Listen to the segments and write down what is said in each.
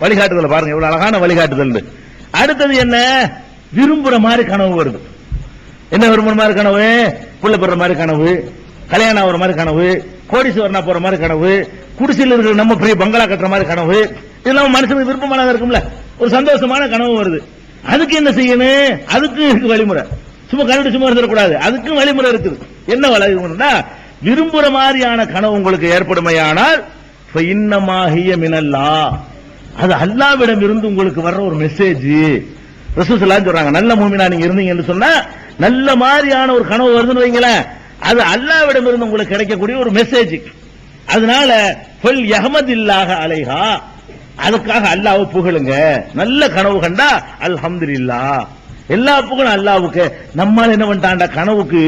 வழிகாட்டுதல் பாருங்க இவ்வளவு அழகான வழிகாட்டுதல் அடுத்தது என்ன? விரும்புற மாதிரி கனவு வருது. என்ன விரும்புற மாதிரி கனவு? புள்ள பெற மாதிரி கனவு கல்யாணம் ஆகுற மாதிரி கனவு கோடீஸ்வரனா போற மாதிரி கனவு குடிசையில் இருக்கிற நம்ம பெரிய பங்களா கட்டுற மாதிரி கனவு இதெல்லாம் மனுஷனுக்கு விருப்பமானதா இருக்கும்ல. ஒரு சந்தோஷமான கனவு வருது. அதுக்கு என்ன செய்யணும்? அதுக்கு இருக்கு வழிமுறை. சும்மா கரண்ட் சும்மா இருந்துடக்கூடாது. அதுக்கும் வழிமுறை இருக்குது. என்ன வழிமுறைனா விரும்புற மாதிரியான கனவு உங்களுக்கு ஏற்படுமையானால் இன்னமாகிய மினல்லா அது அல்லாவிடம் இருந்து உங்களுக்கு வர்ற ஒரு மெசேஜ் ரசூசல்லாம் சொல்றாங்க நல்ல மூமினா நீங்க இருந்தீங்கன்னு சொன்னா நல்ல மாதிரியான ஒரு கனவு வருதுன்னு வைங்களேன். அது அல்லாவிடம் இருந்து உங்களுக்கு கிடைக்கக்கூடிய ஒரு மெசேஜ் அதனால ஃபல் இல்லாக அலைஹா. அதுக்காக அல்லாஹ்வை புகழுங்க. நல்ல கனவு கண்டா அல்ஹம்துலில்லா எல்லா புகழும் அல்லாவுக்கு நம்மால் என்ன பண்ணிட்டான்டா கனவுக்கு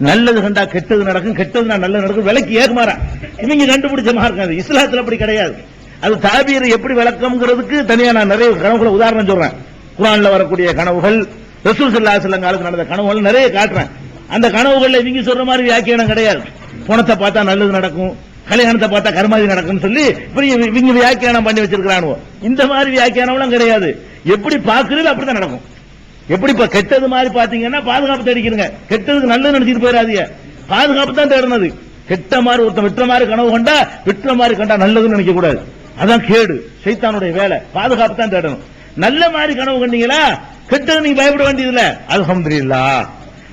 நல்லது கண்டா கெட்டது நடக்கும் கெட்டதுனா நல்லது நடக்கும் விலைக்கு ஏறுமாறா இவங்க கண்டுபிடிச்ச மார்க்கம் இஸ்லாத்துல அப்படி கிடையாது. அது தாபீர் எப்படி விளக்கம்ங்கிறதுக்கு தனியா நான் நிறைய கனவுகளை உதாரணம் சொல்றேன். குரான்ல வரக்கூடிய கனவுகள் ரசூல் சல்லா சொல்லம் காலத்தில் நடந்த கனவுகள் நிறைய காட்டுறேன். அந்த கனவுகள்ல இவங்க சொல்ற மாதிரி வியாக்கியானம் கிடையாது. பணத்தை பார்த்தா நல்லது நடக்கும் கல்யாணத்தை பார்த்தா கருமாதி நடக்கும்னு சொல்லி இவங்க வியாக்கியானம் பண்ணி வச்சிருக்கிறானுவோ. இந்த மாதிரி வியாக்கியானம்லாம் கிடையாது. எப்படி பாக்குறது அப்படிதான் நடக்கும். எப்படி இப்ப கெட்டது மாதிரி பாத்தீங்கன்னா பாதுகாப்பு தேடிக்கிறீங்க கெட்டதுக்கு நல்லது நினைச்சிட்டு போயிடாதீங்க. பாதுகாப்பு தான் தேடினது. கெட்ட மாதிரி ஒருத்தன் விட்டுற மாதிரி கனவு கண்டா விட்டுற மாதிரி கண்டா நல்லதுன்னு நினைக்க கூடாது அதான் கேடு. சைத்தானுடைய வேலை. பாதுகாப்பு தான் தேடணும். நல்ல மாதிரி கனவு கண்டீங்களா? கெட்டது நீங்க பயப்பட வேண்டியதில்ல. அலமதுல்லா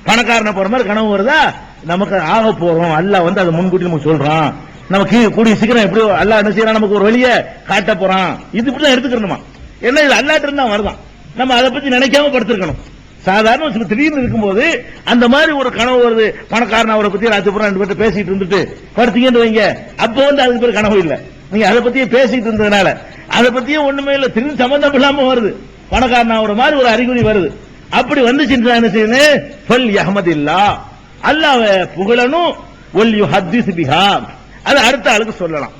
பணக்காரனை போற மாதிரி கனவு வருதா? நமக்கு ஆக போறோம். அல்ல வந்து அதை முன்கூட்டி நமக்கு சொல்றான். நமக்கு கூடிய சீக்கிரம் எப்படி அல்லா என்ன செய்யறான்? நமக்கு ஒரு வழியை காட்ட போறான். இது இப்படிதான் எடுத்துக்கணுமா என்ன இது அல்லாட்டு இருந்தா வருதான் நம்ம அதை பத்தி நினைக்காம படுத்திருக்கணும். சாதாரண சில திடீர்னு இருக்கும்போது அந்த மாதிரி ஒரு கனவு வருது. பணக்காரன் அவரை பத்தி ராத்திரி ரெண்டு பேர்ட்ட பேசிட்டு இருந்துட்டு படுத்தீங்கன்னு வைங்க. அப்ப வந்து அதுக்கு பேர் கனவு இல்லை. நீங்க அதை பத்தியே பேசிட்டு இருந்ததுனால. அதை பத்தியே ஒண்ணுமே இல்ல. திடீர்னு சம்பந்தம் இல்லாம வருது. பணக்காரன் ஆகுற மாதிரி ஒரு அறிகுறி வருது. அப்படி வந்துச்சுன்னு என்ன செய்யணும் பல் அஹமது இல்லா அல்லாஹ் புகழனும் ஒல் யு ஹத்திஸ் பிஹா. அது அடுத்த ஆளுக்கு சொல்லலாம்.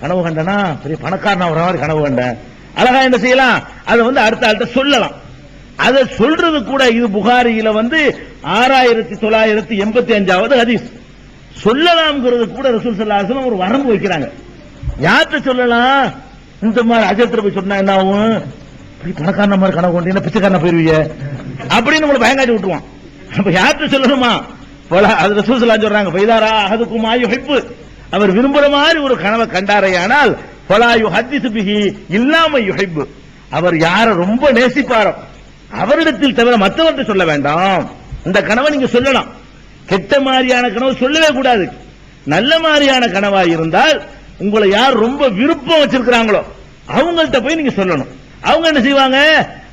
கனவு கண்டனா? பெரிய பணக்காரன் ஆகுற மாதிரி கனவு கண்டேன் அழகா என்ன செய்யலாம்? அதை வந்து அடுத்த ஆள்கிட்ட சொல்லலாம். அதை சொல்றது கூட இது புகாரியில வந்து ஆறாயிரத்தி தொள்ளாயிரத்தி எண்பத்தி அஞ்சாவது ஹதீஸ். சொல்லலாம்ங்கிறது கூட ரசூல் சல்லாஹம் ஒரு வரம்பு வைக்கிறாங்க. யார்கிட்ட சொல்லலாம்? இந்த மாதிரி அஜத்துல போய் சொன்னா என்ன ஆகும்? இப்படி பணக்காரன மாதிரி கனவு கொண்டீங்கன்னா பிச்சைக்காரன போயிருவீங்க அப்படின்னு உங்களை பயங்காட்டி விட்டுருவான். அப்ப யார்கிட்ட சொல்லணுமா? போல அது ரசூல் சொல்றாங்க பைதாரா அதுக்கும் ஆயு ஹைப்பு அவர் விரும்புற மாதிரி ஒரு கனவை கண்டாரையானால் பலாயு ஹத்திசு பிகி இல்லாம யுஹைப்பு. அவர் யார ரொம்ப நேசிப்பாரோ அவரிடத்தில் தவிர மற்றவர்கிட்ட சொல்ல வேண்டாம். இந்த கனவை நீங்க சொல்லலாம். கெட்ட மாதிரியான கனவு சொல்லவே கூடாது. நல்ல மாதிரியான கனவா இருந்தால் உங்களை யார் ரொம்ப விருப்பம் வச்சிருக்கிறாங்களோ அவங்கள்ட்ட போய் நீங்க சொல்லணும். அவங்க என்ன செய்வாங்க?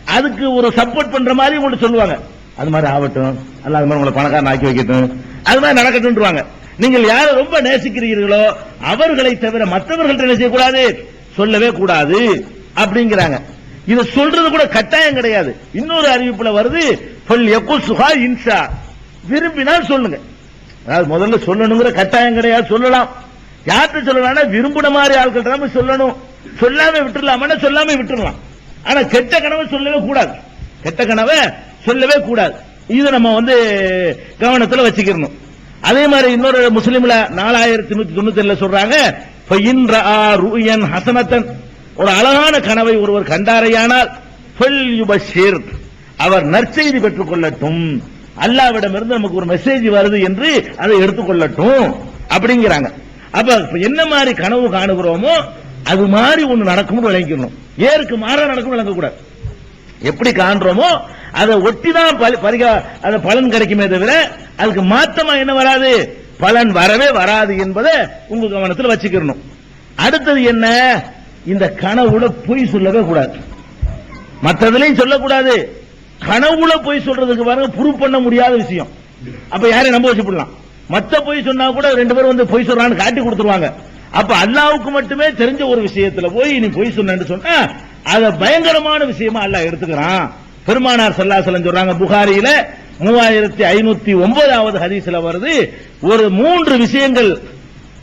அதுக்கு ஒரு சப்போர்ட் பண்ற மாதிரி உங்கள்ட்ட சொல்லுவாங்க. அது மாதிரி ஆகட்டும். அல்ல அது மாதிரி உங்களை பணக்காரன் ஆக்கி வைக்கட்டும். அது மாதிரி நடக்கட்டும்ன்றவாங்க. நீங்கள் யாரை ரொம்ப நேசிக்கிறீர்களோ அவர்களை தவிர மற்றவர்கள்ட்ட என்ன செய்யக்கூடாது? சொல்லவே கூடாது. அப்படிங்கிறாங்க. இது சொல்றது கூட கட்டாயம் கிடையாது. இன்னொரு அறிவிப்புல வருது சொல் எக்கோ சுகா இன்சா விரும்பினால் சொல்லுங்க. அதாவது முதல்ல சொல்லணுங்கிற கட்டாயம் கிடையாது சொல்லலாம். யார்கிட்ட சொல்லலாம் விரும்புன மாதிரி ஆட்கள் தான் சொல்லணும். சொல்லாம விட்டுடலாம் சொல்லாம விட்டுடலாம் ஆனா கெட்ட கனவை சொல்லவே கூடாது. கெட்ட கனவை சொல்லவே கூடாது. இது நம்ம வந்து கவனத்துல வச்சுக்கணும் அதே மாதிரி இன்னொரு முஸ்லீம்ல நாலாயிரத்தி நூத்தி தொண்ணூத்தி ஏழுல சொல்றாங்க ஹசனத்தன். ஒரு அழகான கனவை ஒருவர் கண்டாரையானால் அவர் நற்செய்தி பெற்றுக் கொள்ளட்டும். அல்லாவிடமிருந்து நமக்கு ஒரு மெசேஜ் வருது என்று அதை எடுத்துக்கொள்ளட்டும் அப்படிங்கிறாங்க. அப்ப என்ன மாதிரி கனவு காணுகிறோமோ அது மாதிரி ஒண்ணு நடக்கும்னு விளங்கிக்கணும் ஏருக்கு மாறா நடக்கும் விளங்கக்கூடாது. எப்படி காண்றோமோ அதை ஒட்டிதான் பரிகா அந்த பலன் கிடைக்குமே தவிர அதுக்கு மாத்தமா என்ன வராது? பலன் வரவே வராது என்பதை உங்க கவனத்தில் வச்சுக்கணும் அடுத்தது என்ன? இந்த கனவுல பொய் சொல்லவே கூடாது. மற்றதுலையும் சொல்லக்கூடாது. கனவுல பொய் சொல்றதுக்கு பாருங்க ப்ரூவ் பண்ண முடியாத விஷயம். அப்ப யாரையும் நம்ப வச்சுப்படலாம். மத்த பொய் சொன்னா கூட ரெண்டு பேரும் வந்து பொய் சொல்றான்னு காட்டி கொடுத்துருவாங்க. அப்ப அல்லாவுக்கு மட்டுமே தெரிஞ்ச ஒரு விஷயத்துல போய் நீ பொய் சொன்னேன்னு சொன்னா அத பயங்கரமான விஷயமா அல்லாஹ் எடுத்துக்கிறான். பெருமானார் சல்லாசலம் சொல்றாங்க புகாரியில மூவாயிரத்தி ஐநூத்தி ஒன்பதாவது ஹதீஸ்ல வருது ஒரு மூன்று விஷயங்கள்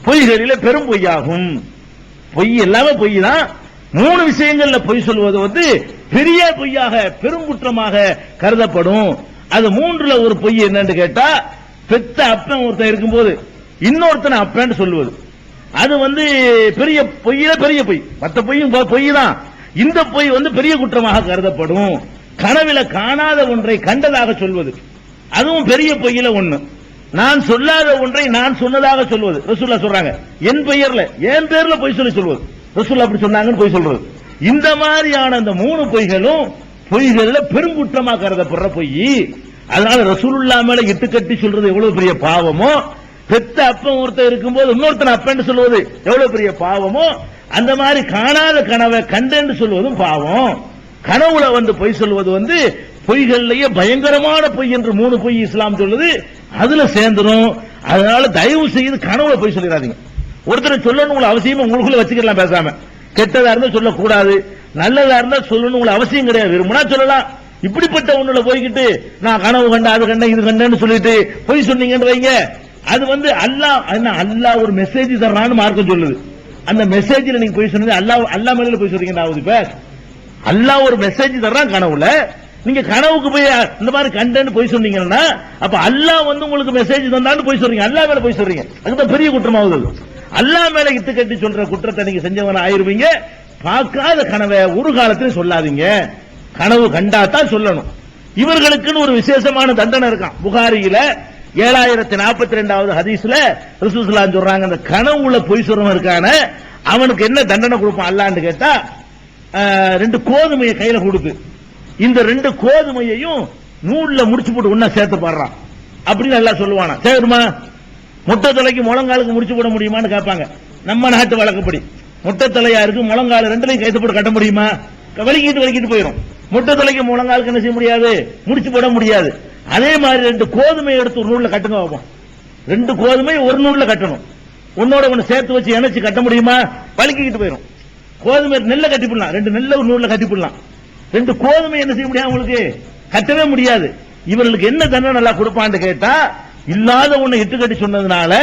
பொய்களில பெரும் பொய்யாகும். பொய் எல்லாமே பொய் தான். மூணு விஷயங்கள்ல பொய் சொல்வது வந்து பெரிய பொய்யாக பெருங்குற்றமாக கருதப்படும். அது மூன்றுல ஒரு பொய் என்னன்னு கேட்டா பெத்த அப்பன் ஒருத்தன் இருக்கும்போது இன்னொருத்தனை அப்பன்னு சொல்லுவது. அது வந்து பெரிய பொய்யில பெரிய பொய். மத்த பொய்யும் பொய் தான் இந்த பொய் வந்து பெரிய குற்றமாக கருதப்படும். கனவில காணாத ஒன்றை கண்டதாக சொல்வது. அதுவும் பெரிய பொய்யில ஒண்ணு. நான் சொல்லாத ஒன்றை நான் சொன்னதாக சொல்வது. ரசூல்லா சொல்றாங்க. என் பெயர்ல என் பேர்ல பொய் சொல்லி சொல்வது. ரசூல்லா அப்படி சொன்னாங்கன்னு பொய் சொல்றது. இந்த மாதிரியான அந்த மூணு பொய்களும் பொய்கள்ல பெருங்குற்றமா கருதப்படுற பொய். அதனால ரசூலுல்லா மேல இட்டு கட்டி சொல்றது எவ்வளவு பெரிய பாவமோ பெத்த அப்பன் ஒருத்தர் இருக்கும்போது இன்னொருத்தன் அப்பன்னு சொல்வது எவ்வளவு பெரிய பாவமோ அந்த மாதிரி காணாத கனவை கண்டேன்னு சொல்வதும் பாவம். கனவுல வந்து பொய் சொல்வது வந்து பொய்கள்லயே பயங்கரமான பொய் என்று மூணு பொய் இஸ்லாம் சொல்லுது அதுல சேர்ந்துடும் அதனால தயவு செய்து கனவுல பொய் சொல்லிடாதீங்க. ஒருத்தர் சொல்லணும் அவசியம் அவசியமா உங்களுக்குள்ள வச்சுக்கலாம் பேசாம. கெட்டதா இருந்தா சொல்லக்கூடாது நல்லதா இருந்தா சொல்லணும் உங்களுக்கு அவசியம் கிடையாது. விரும்பினா சொல்லலாம். இப்படிப்பட்ட ஒண்ணுல போய்கிட்டு நான் கனவு கண்ட அது கண்ட இது கண்டேன்னு சொல்லிட்டு பொய் சொன்னீங்கன்னு வைங்க. அது வந்து அல்லாஹ் என்ன அல்லாஹ் ஒரு மெசேஜ் தர்றான்னு மார்க்கம் சொல்லுது. அந்த மெசேஜ்ல நீங்க போய் சொன்னது அல்லாஹ் அல்லாஹ் மேல போய் சொல்றீங்க ஆகுது இப்ப. அல்லாஹ் ஒரு மெசேஜ் தர்றான் கனவுல. நீங்க கனவுக்கு போய் இந்த மாதிரி கண்டேன்னு போய் சொன்னீங்கன்னா அப்ப அல்லாஹ் வந்து உங்களுக்கு மெசேஜ் தந்தான்னு போய் சொல்றீங்க. அல்லாஹ் மேல போய் சொல்றீங்க. அதுதான் பெரிய குற்றமாகுது. அல்லா அல்லாஹ் மேல இத்து கட்டி சொல்ற குற்றத்தை நீங்க செஞ்சவன ஆயிருவீங்க. பார்க்காத கனவை ஒரு காலத்திலும் சொல்லாதீங்க. கனவு கண்டாத்தான் சொல்லணும். இவர்களுக்குன்னு ஒரு விசேஷமான தண்டனை இருக்கான். புகாரியில ஏழாயிரத்தி நாற்பத்தி ரெண்டாவது ஹதீஸ்ல ரசூசுல்லாம் சொல்றாங்க அந்த கனவுல பொய் சொல்றவன் இருக்கான அவனுக்கு என்ன தண்டனை கொடுப்பான் அல்லான்னு கேட்டா ரெண்டு கோதுமையை கையில கொடுக்கு. இந்த ரெண்டு கோதுமையையும் நூல்ல முடிச்சு போட்டு ஒன்னா சேர்த்து பாடுறான். அப்படின்னு நல்லா சொல்லுவானா. சேருமா முட்டை தலைக்கு முழங்காலுக்கு முடிச்சு போட முடியுமான்னு கேட்பாங்க. நம்ம நாட்டு வழக்கப்படி. முட்டை தலையா இருக்கு முழங்கால ரெண்டுலையும் கைத்து போட்டு கட்ட முடியுமா? வலிக்கிட்டு வலிக்கிட்டு போயிடும் முட்டை தலைக்கு முழங்காலுக்கு என்ன செய்ய முடியாது? முடிச்சு போட முடியாது. அதே மாதிரி ரெண்டு கோதுமை எடுத்து ஒரு நூல்ல கட்டுங்க பார்ப்போம் ரெண்டு கோதுமை ஒரு நூல்ல கட்டணும். உன்னோட ஒன்று சேர்த்து வச்சு இணைச்சு கட்ட முடியுமா? பழுக்கிக்கிட்டு போயிடும் கோதுமை நெல்லை கட்டி ரெண்டு நெல்லை ஒரு நூல்ல கட்டி ரெண்டு கோதுமை என்ன செய்ய முடியாது உங்களுக்கு கட்டவே முடியாது. இவர்களுக்கு என்ன தண்டனை நல்லா கொடுப்பான்னு கேட்டா இல்லாத ஒண்ணு இட்டு கட்டி சொன்னதுனால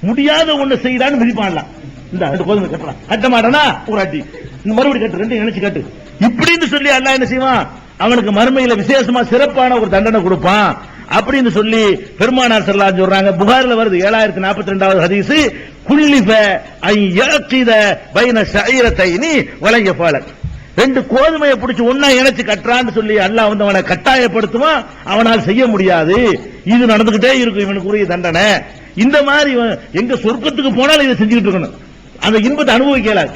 முடியாத ஒண்ணு செய்யறான்னு விதிப்பான்லாம் இந்த ரெண்டு கோதுமை கட்டலாம் கட்ட மாட்டானா ஒரு அடி இந்த மறுபடி கட்டு ரெண்டு நினைச்சு கட்டு. இப்படின்னு சொல்லி அல்லா என்ன செய்வான்? அவனுக்கு மறுமையில விசேஷமா சிறப்பான ஒரு தண்டனை கொடுப்பான். அப்படின்னு சொல்லி பெருமானார் செல்லா சொல்றாங்க. புகாரில் வருது ஏழாயிரத்தி நாற்பத்தி ரெண்டாவது ஹதீஸ் குள்ளிப ஐ யஅகித பைன நீ வழங்கிய போல ரெண்டு கோதுமையை பிடிச்சி ஒன்னா இணைச்சு கட்டுறான்னு சொல்லி அல்லாஹ் வந்து அவனை கட்டாயப்படுத்துவான். அவனால் செய்ய முடியாது. இது நடந்துகிட்டே இருக்கும் இவனுக்குரிய தண்டனை. இந்த மாதிரி எங்க சொர்க்கத்துக்கு போனாலும் இதை செஞ்சுக்கிட்டு இருக்கணும். அந்த இன்பத்தை அனுபவிக்க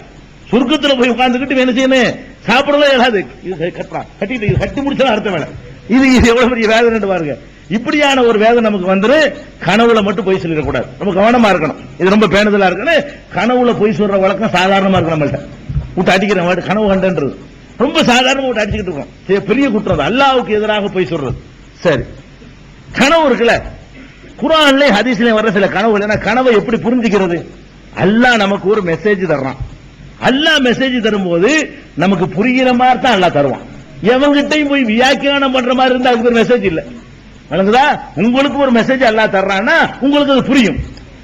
சுருக்கத்தில் போய் உட்கார்ந்துக்கிட்டு என்ன செய்யணும்? சாப்பிடவே இயலாது. இது கட்டுறான் கட்டிட்டு கட்டி முடிச்சா அடுத்த வேலை. இது இது எவ்வளவு பெரிய வேதனை பாருங்க. இப்படியான ஒரு வேதனை நமக்கு வந்துரு கனவுல மட்டும் போய் சொல்லிடக்கூடாது நம்ம கவனமா இருக்கணும். இது ரொம்ப பேணுதலா இருக்கணும். கனவுல போய் சொல்ற வழக்கம் சாதாரணமா இருக்கு நம்மள்ட்ட. விட்டு அடிக்கிற மாதிரி கனவு கண்டன்றது. ரொம்ப சாதாரணமா விட்டு அடிச்சுக்கிட்டு இருக்கோம். சரி, பெரிய குற்றம் அல்லாவுக்கு எதிராக போய் சொல்றது. சரி. கனவு இருக்குல்ல. குரான்லயும் ஹதீஸ்லயும் வர்ற சில கனவு இல்லைன்னா கனவை எப்படி புரிஞ்சுக்கிறது? அல்லாஹ் நமக்கு ஒரு மெசேஜ் தர்றான். அல்லாஹ் மெசேஜ் தரும்போது நமக்கு புரிகிற மாதிரி தான் அல்லாஹ் தருவான். எவங்கிட்டையும் போய் வியாக்கியானம் பண்ற மாதிரி இருந்தா அதுக்கு ஒரு மெசேஜ் இல்ல. வழங்குதா உங்களுக்கு ஒரு மெசேஜ் அல்லாஹ் தர்றான்னா உங்களுக்கு அது புரியும்.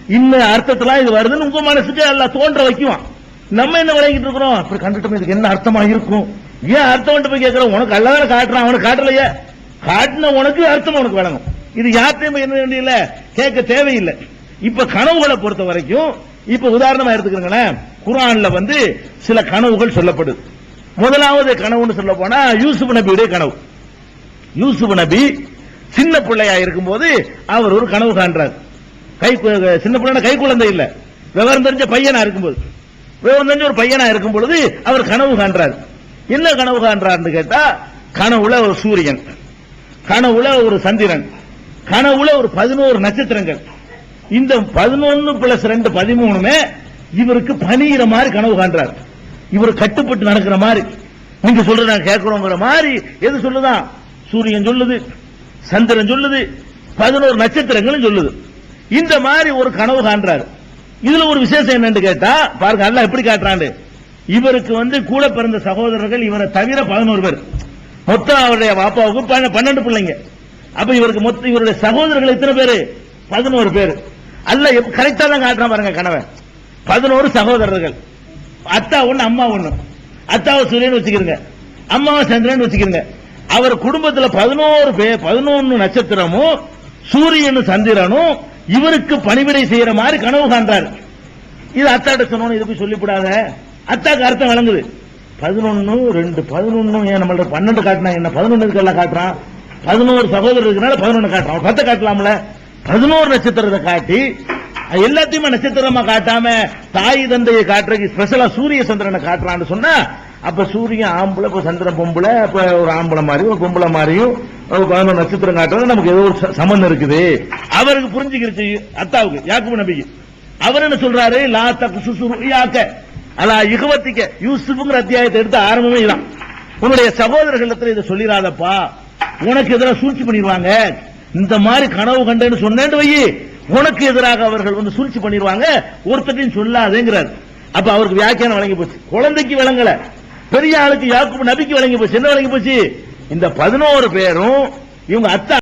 இன்ன அர்த்தத்துல இது வருதுன்னு உங்க மனசுக்கு எல்லாம் தோன்ற வைக்குவான். நம்ம என்ன விளங்கிட்டு இருக்கிறோம்? அப்படி கண்டுட்டோம் இதுக்கு என்ன அர்த்தமா இருக்கும்? ஏன் அர்த்தம் போய் கேட்கிறோம்? உனக்கு அல்லாத காட்டுறான் அவனுக்கு காட்டலையே. காட்டின உனக்கு அர்த்தம் உனக்கு விளங்கும். இது யார்ட்டையும் போய் என்ன வேண்டிய கேட்க தேவையில்லை. இப்ப கனவுகளை பொறுத்த வரைக்கும் இப்ப உதாரணமா எடுத்துக்கிறீங்களேன் குரான்ல வந்து சில கனவுகள் சொல்லப்படுது. முதலாவது கனவுன்னு சொல்ல போனா யூசுப் நபியுடைய கனவு. யூசுப் நபி சின்ன பிள்ளையா இருக்கும்போது அவர் ஒரு கனவு காண்றார். கை சின்ன பிள்ளை கை குழந்தை இல்ல. விவரம் தெரிஞ்ச பையனா இருக்கும்போது விவரம் தெரிஞ்ச ஒரு பையனா இருக்கும் பொழுது அவர் கனவு காண்றார். என்ன கனவு காண்றார்னு கேட்டா கனவுல ஒரு சூரியன். கனவுல ஒரு சந்திரன். கனவுல ஒரு பதினோரு நட்சத்திரங்கள். இந்த பதினொன்னு பிளஸ் ரெண்டு பதிமூணுமே இவருக்கு பணிகிற மாதிரி கனவு காண்றார். இவர் கட்டுப்பட்டு நடக்கிற மாதிரி. நீங்க சொல்றது நான் கேட்கிறோங்கிற மாதிரி எது சொல்லுதான் சூரியன் சொல்லுது சந்திரன் சொல்லுது பதினோரு நட்சத்திரங்களும் சொல்லுது. இந்த மாதிரி ஒரு கனவு காண்றாரு. இதுல ஒரு விசேஷம் என்னன்னு கேட்டா பாருங்க அல்ல எப்படி காட்டுறாண்டு இவருக்கு வந்து கூட பிறந்த சகோதரர்கள் இவரை தவிர பதினோரு பேர். மொத்தம் அவருடைய பாப்பாவுக்கு பன்னெண்டு பிள்ளைங்க. அப்ப இவருக்கு மொத்தம் இவருடைய சகோதரர்கள் எத்தனை பேரு? பதினோரு பேர். அல்ல கரெக்டா தான் காட்டுறான் பாருங்க கனவை பதினோரு சகோதரர்கள். அத்தா ஒண்ணு அம்மா ஒண்ணு. அத்தாவை சூரியன் வச்சுக்கிறங்க அம்மாவை சந்திரன் வச்சுக்கிறங்க அவர் குடும்பத்துல பதினோரு பேர் பதினொன்னு நட்சத்திரமும் சூரியனும் சந்திரனும் இவருக்கு பணிவிடை செய்யற மாதிரி கனவு காண்றாரு. இது அத்தாட்ட சொன்னோன்னு இது போய் சொல்லிவிடாத? அத்தாக்கு அர்த்தம் வழங்குது பதினொன்னு ரெண்டு பதினொன்னு ஏன் நம்மள்ட்ட பன்னெண்டு காட்டினா என்ன? பதினொன்னு காட்டுறான்? பதினோரு சகோதரர் இருக்கனால பதினொன்னு காட்டுறான். பத்தை காட்டலாம்ல. பதினோரு நட்சத்திரத்தை காட்டி எல்லாத்தையுமே நட்சத்திரமா காட்டாம தாய் தந்தையை காட்டுறதுக்கு ஸ்பெஷலா சூரிய சந்திரனை காட்டுறான்னு சொன்னா அப்ப சூரியன் ஆம்பளை இப்ப சந்திரன் பொம்பளை அப்ப ஒரு ஆம்பளை மாதிரியும் ஒரு பொம்பளை மாதிரியும் ஒரு பதினொரு நட்சத்திரம் காட்டுறது நமக்கு ஏதோ ஒரு ச- சம்பந்தம் இருக்குது. அவருக்கு புரிஞ்சுக்கிருச்சு அத்தாவுக்கு யாக்குபு நபிக்கு அவர் என்ன சொல்றாரு? லா தக்கு சுசுயாக்க அலா இகவத்திக்க. யூசுப்புங்கிற அத்தியாயத்தை எடுத்து ஆரம்பமே இதான். உன்னுடைய சகோதரர்களிடத்தில் இதை சொல்லிடாதப்பா உனக்கு எதிராக சூழ்ச்சி பண்ணிடுவாங்க? இந்த மாதிரி கனவு கண்டேன்னு சொன்னேன்னு வை உனக்கு எதிராக அவர்கள் வந்து சூழ்ச்சி பண்ணிடுவாங்க ஒருத்தரையும் சொல்லாதேங்கிறார். அப்ப அவருக்கு வியாக்கியானம் வழங்கி போச்சு. குழந்தைக்கு விளங்கல. பெரிய ஆளுக்கு யாருக்கும் நபிக்கு வழங்கி போச்சு. என்ன வழங்கி போச்சு? இந்த பதினோரு பேரும் இவங்க அத்தா